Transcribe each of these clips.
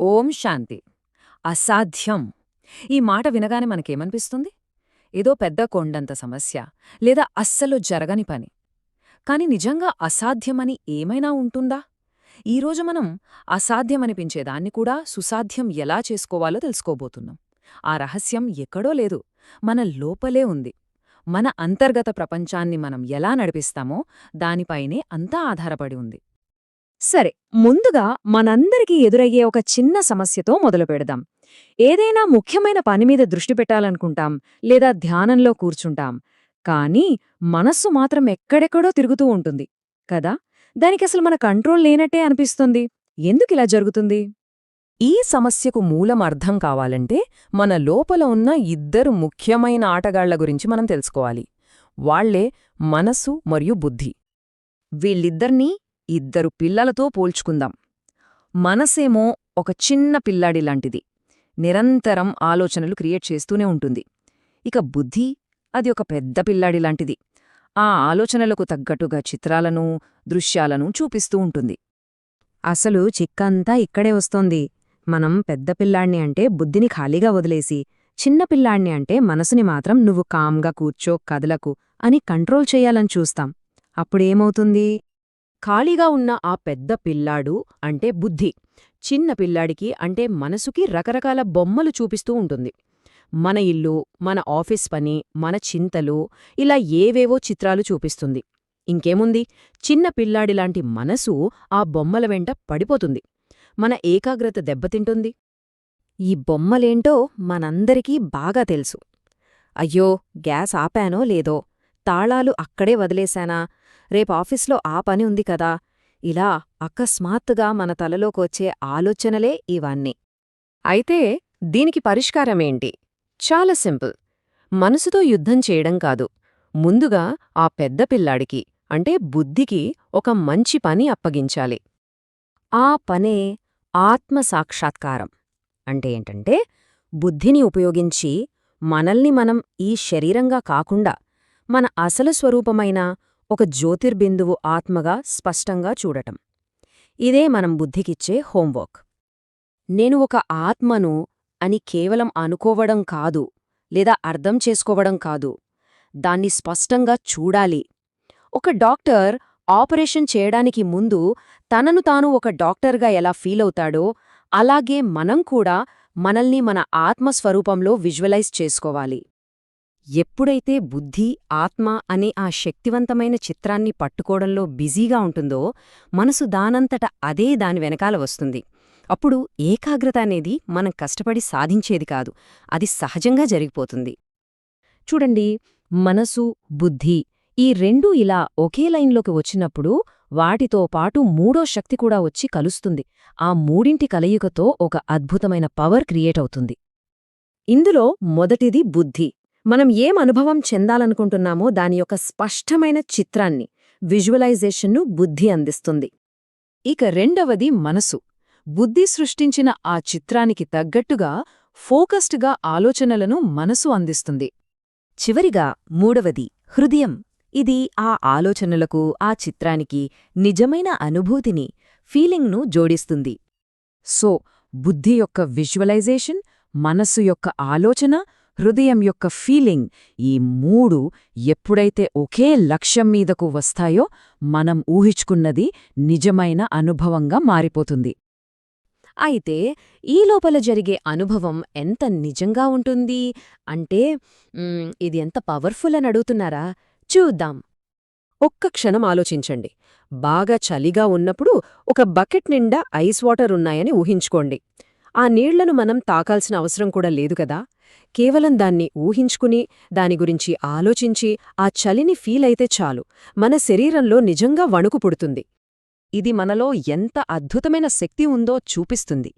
ఓం శాంతి. అసాధ్యం. ఈ మాట వినగానే మనకేమనిపిస్తుంది? ఏదో పెద్ద కొండంత సమస్య లేదా అస్సలు జరగని పని. కాని నిజంగా అసాధ్యమని ఏమైనా ఉంటుందా? ఈరోజు మనం అసాధ్యమనిపించేదాన్ని కూడా సుసాధ్యం ఎలా చేసుకోవాలో తెలుసుకోబోతున్నాం. ఆ రహస్యం ఎక్కడో లేదు. మన లోపలే ఉంది. మన అంతర్గత ప్రపంచాన్ని మనం ఎలా నడిపిస్తామో దానిపైనే అంతా ఆధారపడి ఉంది. సరే ముందుగా మనందరికీ ఎదురయ్యే ఒక చిన్న సమస్యతో మొదలు పెడదాం. ఏదైనా ముఖ్యమైన పనిమీద దృష్టి పెట్టాలనుకుంటాం లేదా ధ్యానంలో కూర్చుంటాం. కానీ మనస్సు మాత్రం ఎక్కడెక్కడో తిరుగుతూ ఉంటుంది కదా? దానికసలు మన కంట్రోల్ లేనట్టే అనిపిస్తుంది. ఎందుకిలా జరుగుతుంది? ఈ సమస్యకు మూలం అర్థం కావాలంటే మన లోపల ఉన్న ఇద్దరు ముఖ్యమైన ఆటగాళ్ళ గురించి మనం తెలుసుకోవాలి. వాళ్ళే మనసు మరియు బుద్ధి. వీళ్ళిద్దర్నీ ఇద్దరు పిల్లలతో పోల్చుకుందాం. మనసేమో ఒక చిన్న పిల్లాడి లాంటిది. నిరంతరం ఆలోచనలు క్రియేట్ చేస్తూనే ఉంటుంది. ఇక బుద్ధి అది ఒక పెద్ద పిల్లాడి లాంటిది. ఆ ఆలోచనలకు తగ్గట్టుగా చిత్రాలను దృశ్యాలను చూపిస్తూ ఉంటుంది. అసలు చిక్కంతా ఇక్కడే వస్తోంది. మనం పెద్ద పిల్లాణ్ణి అంటే బుద్ధిని ఖాళీగా వదిలేసి చిన్న పిల్లాణ్ణి అంటే మనసుని మాత్రం నువ్వు కామ్గా కూర్చో కదలకు అని కంట్రోల్ చెయ్యాలని చూస్తాం. అప్పుడేమవుతుంది? ఖాళీగా ఉన్న ఆ పెద్ద పిల్లాడు అంటే బుద్ధి. చిన్న పిల్లాడికి అంటే మనసుకి రకరకాల బొమ్మలు చూపిస్తూ ఉంటుంది. మన ఇల్లు మన ఆఫీస్ పని మన చింతలు ఇలా ఏవేవో చిత్రాలు చూపిస్తుంది. ఇంకేముంది? చిన్న పిల్లాడిలాంటి మనసు ఆ బొమ్మల వెంట పడిపోతుంది. మన ఏకాగ్రత దెబ్బతింటుంది. ఈ బొమ్మలేంటో మనందరికీ బాగా తెలుసు. అయ్యో గ్యాస్ ఆపానో లేదో? తాళాలు అక్కడే వదిలేశానా? రేపాఫీస్లో ఆ పని ఉంది కదా. ఇలా అకస్మాత్తుగా మన తలలోకొచ్చే ఆలోచనలే ఇవన్నీ. అయితే దీనికి పరిష్కారమేంటి చాలా సింపుల్. మనసుతో యుద్ధం చేయడం కాదు. ముందుగా ఆ పెద్ద పిల్లాడికి అంటే బుద్ధికి ఒక మంచి పని అప్పగించాలి. ఆ పనే ఆత్మసాక్షాత్కారం అంటే ఏంటంటే బుద్ధిని ఉపయోగించి మనల్ని మనం ఈ శరీరంగా కాకుండా మన అసలు స్వరూపమైన ఒక జ్యోతిర్బిందువు ఆత్మగా స్పష్టంగా చూడటం. ఇదే మనం బుద్ధికిచ్చే హోంవర్క్. నేను ఒక ఆత్మను అని కేవలం అనుకోవడం కాదు లేదా అర్థం చేసుకోవడం కాదు దాన్ని స్పష్టంగా చూడాలి. ఒక డాక్టర్ ఆపరేషన్ చేయడానికి ముందు తనను తాను ఒక డాక్టర్గా ఎలా ఫీలవుతాడో అలాగే మనం కూడా మనల్ని మన ఆత్మస్వరూపంలో విజువలైజ్ చేసుకోవాలి. ఎప్పుడైతే బుద్ధి ఆత్మ అనే ఆ శక్తివంతమైన చిత్రాన్ని పట్టుకోవడంలో బిజీగా ఉంటుందో మనసు దానంతట అదే దాని వెనకాల వస్తుంది. అప్పుడు ఏకాగ్రత అనేది మనం కష్టపడి సాధించేది కాదు అది సహజంగా జరిగిపోతుంది. చూడండి మనసు బుద్ధి ఈ రెండూ ఇలా ఒకే లైన్లోకి వచ్చినప్పుడు వాటితో పాటు మూడో శక్తి కూడా వచ్చి కలుస్తుంది. ఆ మూడింటి కలయికతో ఒక అద్భుతమైన పవర్ క్రియేట్ అవుతుంది. ఇందులో మొదటిది బుద్ధి. మనం ఏం అనుభవం చెందాలనుకుంటున్నామో దాని యొక్క స్పష్టమైన చిత్రాన్ని విజువలైజేషన్ను బుద్ధి అందిస్తుంది. ఇక రెండవది మనసు. బుద్ధి సృష్టించిన ఆ చిత్రానికి తగ్గట్టుగా ఫోకస్డ్గా ఆలోచనలను మనసు అందిస్తుంది. చివరిగా మూడవది హృదయం. ఇది ఆ ఆలోచనలకు ఆ చిత్రానికి నిజమైన అనుభూతిని ఫీలింగ్ను జోడిస్తుంది. సో బుద్ధి యొక్క విజువలైజేషన్ మనస్సు యొక్క ఆలోచన హృదయం యొక్క ఫీలింగ్ ఈ మూడు ఎప్పుడైతే ఒకే లక్ష్యం మీదకు వస్తాయో మనం ఊహించుకున్నది నిజమైన అనుభవంగా మారిపోతుంది. అయితే ఈ లోపల జరిగే అనుభవం ఎంత నిజంగా ఉంటుంది? అంటే ఇది ఎంత పవర్ఫుల్ అని అడుగుతున్నారా? చూద్దాం. ఒక్క క్షణం ఆలోచించండి. బాగా చలిగా ఉన్నప్పుడు ఒక బకెట్ నిండా ఐస్ వాటర్ ఉన్నాయని ఊహించుకోండి. ఆ నీళ్ళను మనం తాకాల్సిన అవసరం కూడా లేదు కదా? కేవలం దాన్ని ఊహించుకుని దాని గురించి ఆలోచించి ఆ చలిని ఫీల్ అయితే చాలు. మన శరీరంలో నిజంగా వణుకు పుడుతుంది. ఇది మనలో ఎంత అద్భుతమైన శక్తి ఉందో చూపిస్తుంది.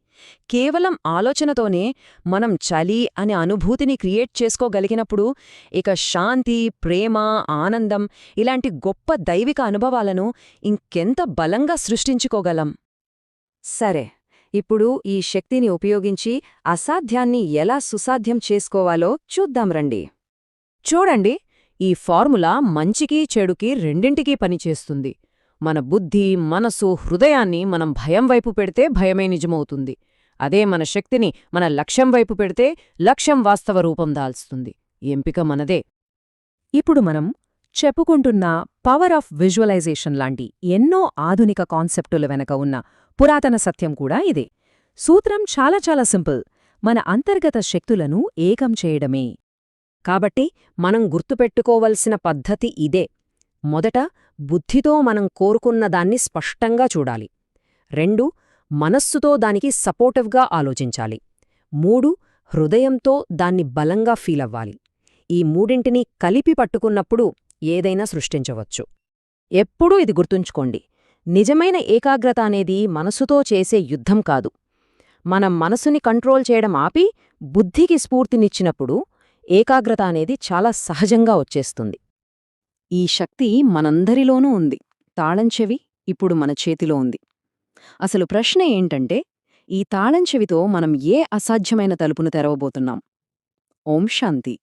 కేవలం ఆలోచనతోనే మనం చలి అనే అనుభూతిని క్రియేట్ చేసుకోగలిగినప్పుడు ఇక శాంతి ప్రేమ ఆనందం ఇలాంటి గొప్ప దైవిక అనుభవాలను ఇంకెంత బలంగా సృష్టించుకోగలం. సరే. ఇప్పుడు ఈ శక్తిని ఉపయోగించి అసాధ్యాన్ని ఎలా సుసాధ్యం చేసుకోవాలో చూద్దాం రండి. చూడండి ఈ ఫార్ములా మంచికి చెడుకి రెండింటికీ పనిచేస్తుంది. మన బుద్ధి మనసు హృదయాన్ని మనం భయం వైపు పెడితే భయమే నిజమవుతుంది. అదే మన శక్తిని మన లక్ష్యం వైపు పెడితే లక్ష్యం వాస్తవ రూపం దాల్స్తుంది. ఎంపిక మనదే. ఇప్పుడు మనం చెప్పుకుంటున్న పవర్ ఆఫ్ విజువలైజేషన్ లాంటి ఎన్నో ఆధునిక కాన్సెప్టుల వెనక ఉన్న పురాతన సత్యం కూడా ఇదే. సూత్రం చాలా చాలా సింపుల్. మన అంతర్గత శక్తులను ఏకం చేయడమే. కాబట్టి మనం గుర్తుపెట్టుకోవలసిన పద్ధతి ఇదే. మొదట బుద్ధితో మనం కోరుకున్న దాన్ని స్పష్టంగా చూడాలి. రెండు మనస్సుతో దానికి సపోర్టివ్గా ఆలోచించాలి. మూడు హృదయంతో దాన్ని బలంగా ఫీలవ్వాలి ఈ మూడింటినీ కలిపి పట్టుకున్నప్పుడు ఏదైనా సృష్టించవచ్చు. ఎప్పుడూ ఇది గుర్తుంచుకోండి. నిజమైన ఏకాగ్రత అనేది మనసుతో చేసే యుద్ధం కాదు. మనం మనసుని కంట్రోల్ చేయడం ఆపి బుద్ధికి స్ఫూర్తినిచ్చినప్పుడు ఏకాగ్రత అనేది చాలా సహజంగా వచ్చేస్తుంది. ఈ శక్తి మనందరిలోనూ ఉంది. తాళంచెవి ఇప్పుడు మన చేతిలో ఉంది. అసలు ప్రశ్న ఏంటంటే ఈ తాళంచెవితో మనం ఏ అసాధ్యమైన తలుపును తెరవబోతున్నాం? ఓం శాంతి.